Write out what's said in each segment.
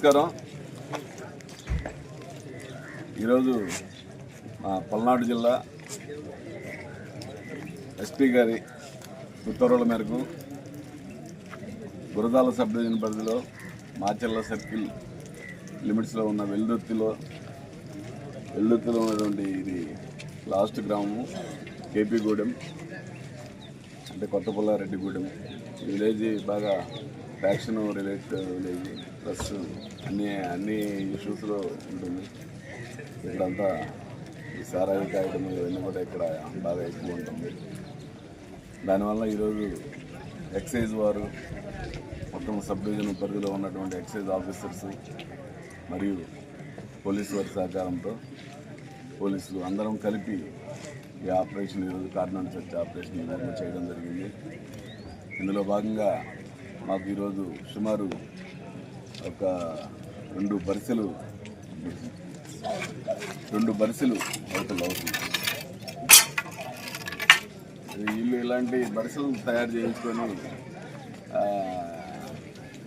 నమస్కారం. ఈరోజు మా పల్నాడు జిల్లా ఎస్పీ గారి ఉత్తర్వుల మేరకు గురదాల సబ్ డివిజన్ పరిధిలో మాచెల్ల సర్కిల్ లిమిట్స్లో ఉన్న వెల్దుర్తిలో వెల్దుర్తిలో ఉన్నటువంటి ఇది లాస్ట్ గ్రామము కేపీగూడెం అంటే కొత్త పుల్లారెడ్డిగూడెం ఈ విలేజ్ బాగా ఫ్యాక్షన్ రిలేట్ విలేజ్. ప్లస్ అన్ని అన్ని ఇష్యూస్లో ఉంటుంది. ఇక్కడంతా ఈ సారాయి కాయడం ఇవన్నీ కూడా ఇక్కడ బాగా ఎక్కువ ఉంటుంది. దానివల్ల ఈరోజు ఎక్సైజ్ వారు మొత్తం సబ్ డివిజన్ పరిధిలో ఉన్నటువంటి ఎక్సైజ్ ఆఫీసర్స్ మరియు పోలీసు వారి సహకారంతో పోలీసులు అందరం కలిపి ఈ ఆపరేషన్ ఈరోజు కార్నాడు చర్చ ఆపరేషన్ ఈరోజు చేయడం జరిగింది. ఇందులో భాగంగా మాకు ఈరోజు సుమారు ఒక రెండు బరిసెలు రెండు బరిసెలు అవతల అవుతుంది. వీళ్ళు ఇలాంటి బరిసెలు తయారు చేయించుకొని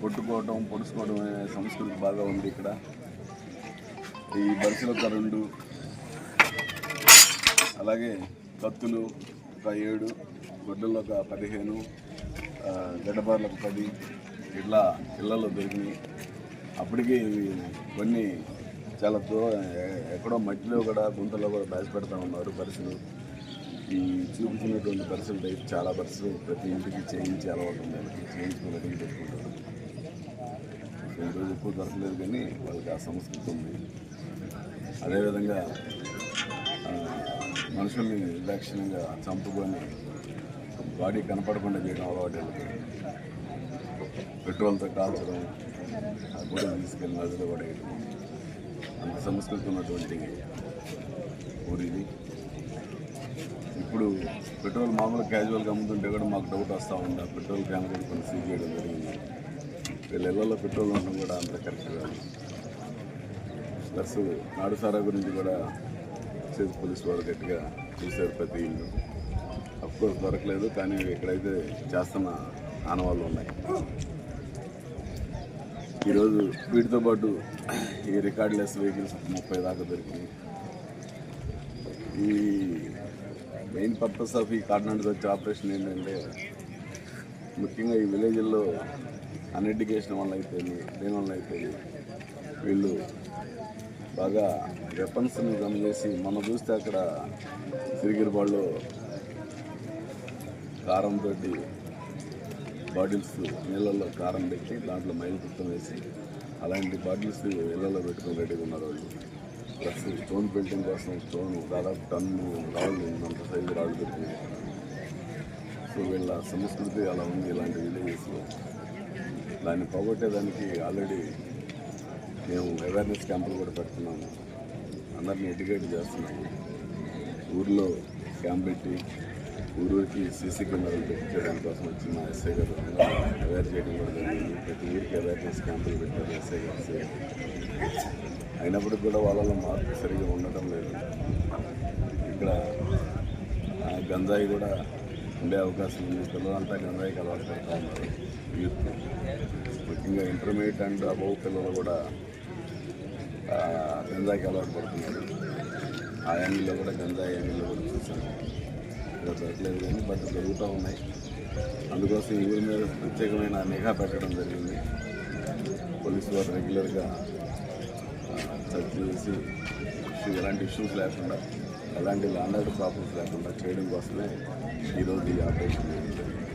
కొట్టుకోవటం పొడుచుకోవడం అనే సంస్కృతి బాగా ఉంది ఇక్కడ. ఈ బరిసెలు ఒక రెండు అలాగే కత్తులు ఒక ఏడు గొడ్డలు ఒక పదిహేను గడ్డబార్లు ఒక పది ఇట్లా ఇళ్ళలో దొరికినాయి. అప్పటికి కొన్ని చాలా దూరం ఎక్కడో మట్టిలో కూడా గుంతలో కూడా దాచిపెడతా ఉన్నారు పరిస్థితులు ఈ చూపించినటువంటి పరిస్థితులు టైప్ చాలా పరిస్థితులు ప్రతి ఇంటికి చేయించి అలవాటు ఉంది. వాళ్ళకి చేయించుకుని అడిగి పెట్టుకుంటారు ఈరోజు ఎక్కువ దొరకలేదు కానీ వాళ్ళకి ఆ సంస్కృతి ఉంది. అదేవిధంగా మనుషుల్ని నిర్దాక్షిణ్యంగా చంపుకొని బాడీ కనపడకుండా చేయడం అలవాటు పెట్రోల్తో కాల్చడం ఆ కూడా తీసుకెళ్ళి నదిలో పడేయడం అంత సంస్కృతి ఉన్నటువంటి ఊరు ఇప్పుడు పెట్రోల్ మామూలు క్యాజువల్గా అమ్ముతుంటే కూడా మాకు డౌట్ వస్తూ ఉంది. పెట్రోల్ క్యాన్ కూడా కొన్ని సీజ్ చేయడం జరిగింది. వీళ్ళ ఇళ్ళలో పెట్రోల్ ఉండడం కూడా అంత కరెక్ట్ కాదు. ప్లస్ నాడుసారా గురించి కూడా ఎక్సైజ్ పోలీస్ వారు గట్టిగా చూశారు ప్రతి ఇల్లు. అఫ్కోర్స్ దొరకలేదు కానీ ఇక్కడైతే చేస్తున్న ఆనవాళ్ళు ఉన్నాయి. ఈరోజు వీటితో పాటు ఈ రికార్డ్లెస్ వెహికల్స్ ముప్పై దాకా దొరికినాయి. ఈ మెయిన్ పర్పస్ ఆఫ్ ఈ కార్డినాట్ వచ్చే ఆపరేషన్ ఏంటంటే ముఖ్యంగా ఈ విలేజ్ల్లో అన్ఎడ్యుకేషన్ వల్ల అయిపోయింది దేని వల్ల అయిపోయింది? వీళ్ళు బాగా వెపన్స్ని జమ చేసి మనం చూస్తే అక్కడ సిరిగిరిబాళ్ళు కారంతో బాటిల్స్ నీళ్ళల్లో కారం పెట్టి దాంట్లో మైలు కుట్టం వేసి అలాంటి బాటిల్స్ నీళ్ళలో పెట్టుకొని రెడీగా ఉన్నారు వాళ్ళు. ప్లస్ స్టోన్ పెయింటింగ్ కోసం స్టోన్ దాదాపు టన్ను రాళ్ళు అంత సైజు రాళ్ళు పెట్టి సో వీళ్ళ సంస్కృతి అలా ఉంది ఇలాంటి విలేజెస్లో దాన్ని పోగొట్టేదానికి ఆల్రెడీ మేము అవేర్నెస్ క్యాంపులు కూడా పెడుతున్నాము. అందరిని ఎడ్యుకేట్ చేస్తున్నాము. ఊర్లో క్యాంప్ పెట్టి ఊరికి సీసీ కెమెరాలు పెట్టించడం కోసం వచ్చిన ఎస్ఐ గారు అవేర్ చేయడం కూడా జరిగింది. ప్రతి ఊరికి అవేర్నెస్ క్యాంపులు పెట్టారు ఎస్ఐ గారు. ఎస్ఐ అయినప్పటికీ కూడా వాళ్ళలో మార్పు సరిగా ఉండటం లేదు. ఇక్కడ గంజాయి కూడా ఉండే అవకాశం ఉంది. పిల్లలంతా గంజాయికి అలవాటు పడుతూ ఉన్నారు. యూత్ ముఖ్యంగా ఇంటర్మీడియట్ అండ్ అబౌ పిల్లలు కూడా గంజాయికి అలవాటు పడుతున్నారు ఆ యాంగిల్లో కూడా గంజాయి యాంగిల్లో కూడా చూసాను ఇక్కడ దొరకలేదు కానీ బట్ పెరుగుతూ ఉన్నాయి. అందుకోసం ఈ ఊరి మీద ప్రత్యేకమైన నిఘా పెట్టడం జరిగింది. పోలీసు వారు రెగ్యులర్గా సెర్చ్ చేసి ఎలాంటి ఇష్యూస్ లేకుండా ఎలాంటి లాండర్ ప్రాబ్లమ్స్ లేకుండా చేయడం కోసమే ఈరోజు ఈ ఆపరేషన్ జరిగింది.